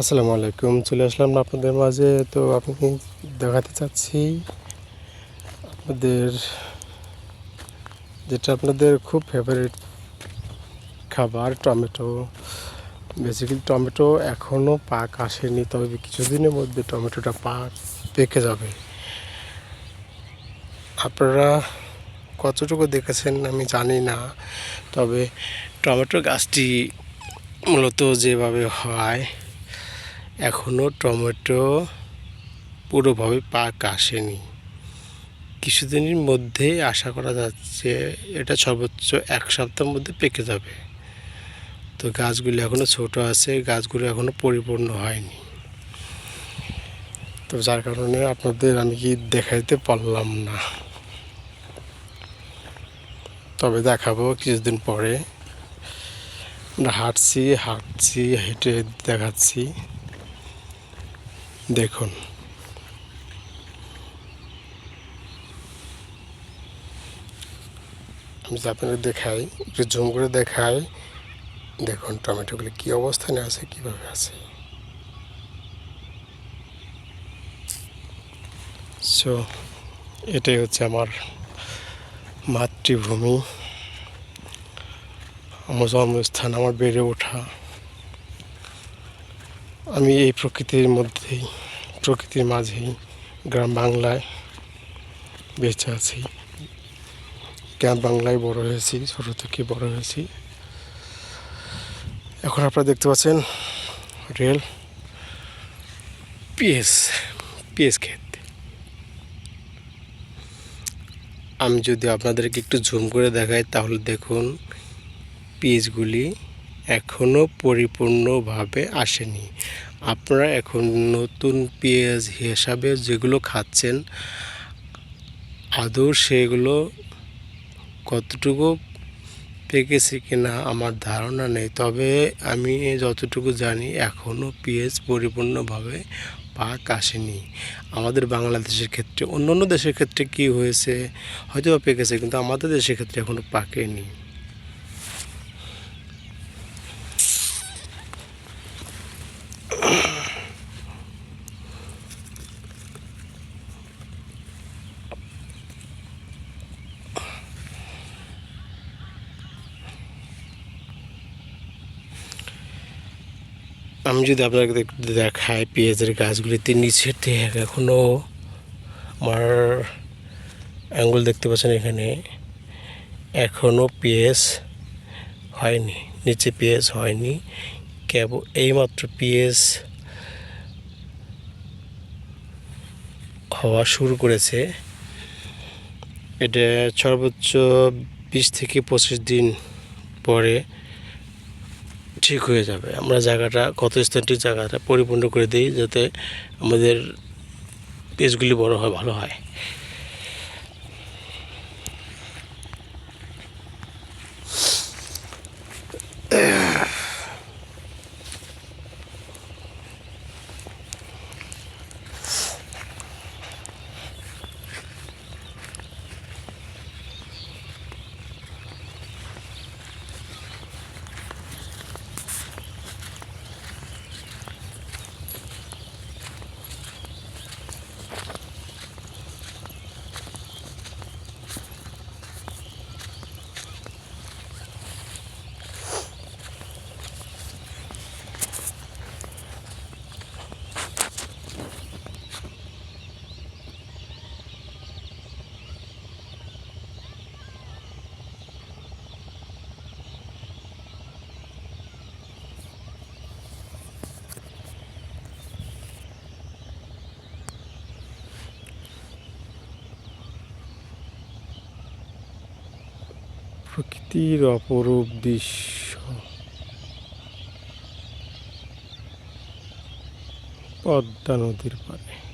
আসসালামু আলাইকুম, চলে আসলাম আপনাদের মাঝে। তো আমি দেখাতে চাচ্ছি আপনাদের, যেটা আপনাদের খুব ফেভারিট খাবার, টমেটো। বেসিক্যালি টমেটো এখনও পাক আসেনি, তবে কিছুদিনের মধ্যে টমেটোটা পাক পেকে যাবে। আপনারা কতটুকু দেখেছেন আমি জানি না, তবে টমেটো গাছটি মূলত যেভাবে হয় এখনও টমেটো পুরোভাবে পাক আসেনি। কিছুদিনের মধ্যেই আশা করা যাচ্ছে এটা সর্বোচ্চ এক সপ্তাহের মধ্যে পেকে যাবে। তো গাছগুলি এখনও ছোট আছে, গাছগুলো এখনও পরিপূর্ণ হয়নি। তো যার কারণে আপনাদের আমি কি দেখাইতে পারলাম না। তবে দেখাবো কিছুদিন পরে। হাঁটছি হাঁটছি হেঁটে দেখাচ্ছি। দেখুন। আমি যদি আপনাকে দেখাই, একটু জুম করে দেখাই। দেখুন, টমেটোগুলি কী অবস্থানে আছে, কীভাবে আছে? সো এটাই হচ্ছে আমার মাতৃভূমি। আমার জন্মস্থান, আমার বেড়ে ওঠা। আমি এই প্রকৃতির মধ্যেই, প্রকৃতির মাঝেই গ্রাম বাংলায় বেঁচে আছি। গ্রাম বাংলায় বড় হয়েছি, ছোটো থেকে বড় হয়েছি। এখন আপনারা দেখতে পাচ্ছেন রেল, পিএস পিএস ক্ষেত। আমি যদি আপনাদেরকে একটু জুম করে দেখাই, তাহলে দেখুন পিএসগুলি এখনও পরিপূর্ণভাবে আসেনি। আপনারা এখন নতুন পেঁয়াজ হিসাবে যেগুলো খাচ্ছেন, আদৌ সেগুলো কতটুকু পেকেছে কিনা আমার ধারণা নেই। তবে আমি যতটুকু জানি এখনও পেঁয়াজ পরিপূর্ণভাবে পাক আসেনি। আমাদের বাংলাদেশের ক্ষেত্রে অন্য অন্য দেশের ক্ষেত্রে কি হয়েছে হয়তো পেকেছে, কিন্তু আমাদের দেশের ক্ষেত্রে এখনও পাকেনি। আমি যদি আপনাকে দেখ- দেখাই পেঁয়াজের গাছগুলিতে, নিচের থেকে এখনও আমার আঙ্গুল দেখতে পাচ্ছেন এখানে এখনও পেঁয়াজ হয়নি, নিচে পেঁয়াজ হয়নি, কেবল এইমাত্র পেঁয়াজ হওয়া শুরু করেছে। এটা সর্বোচ্চ বিশ থেকে পঁচিশ দিন পরে ঠিক হয়ে যাবে। আমরা জায়গাটা কত স্থানটি জায়গাটা পরিপূর্ণ করে দিই যাতে আমাদের পেজগুলি বড় হয়, ভালো হয়। প্রকৃতির অপরূপ দৃশ্য। পদ্মা নদীর পাড়ে।